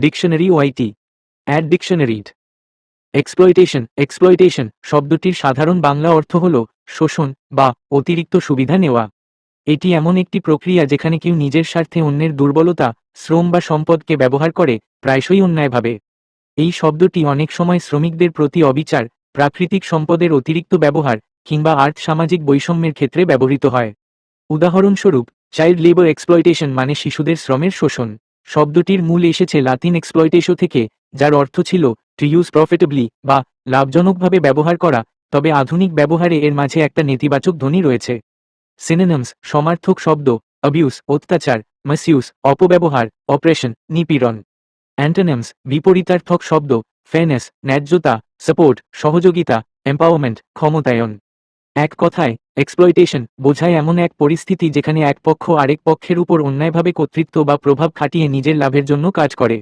Dictionary ওয়াইটি অ্যাড ডিকশনারিড এক্সপ্লয়টেশন এক্সপ্লয়টেশন শব্দটির সাধারণ বাংলা অর্থ হল শোষণ বা অতিরিক্ত সুবিধা নেওয়া। এটি এমন একটি প্রক্রিয়া যেখানে কেউ নিজের স্বার্থে অন্যের দুর্বলতা, শ্রম বা সম্পদকে ব্যবহার করে প্রায়শই অন্যায়ভাবে এই শব্দটি অনেক সময় শ্রমিকদের প্রতি অবিচার, প্রাকৃতিক সম্পদের অতিরিক্ত ব্যবহার কিংবা আর্থ সামাজিক বৈষম্যের ক্ষেত্রে ব্যবহৃত হয়। উদাহরণস্বরূপ, চাইল্ড লেবার এক্সপ্লয়টেশন মানে শিশুদের শ্রমের শোষণ। শব্দটির মূল এসেছে লাতিন এক্সপ্লয়টেশো থেকে, যার অর্থ ছিল টু ইউজ প্রফিটেবলি বা লাভজনকভাবে ব্যবহার করা, তবে আধুনিক ব্যবহারে এর মাঝে একটা নেতিবাচক ধ্বনি রয়েছে। সিনোনিমস সমার্থক শব্দ অবিউস অত্যাচার মাসিউস অপব্যবহার অপারেশন নিপীড়ন। অ্যান্টোনিমস বিপরীতার্থক শব্দ ফেনেস ন্যায্যতা সাপোর্ট সহযোগিতা এম্পাওয়ারমেন্ট ক্ষমতায়ন। এক কথায় এক্সপ্লয়টেশন বোঝায় এমন এক পরিস্থিতি যেখানে এক পক্ষ আরেক পক্ষের উপর অন্যায়ভাবে কর্তৃত্ব বা প্রভাব খাটিয়ে নিজের লাভের জন্য কাজ করে।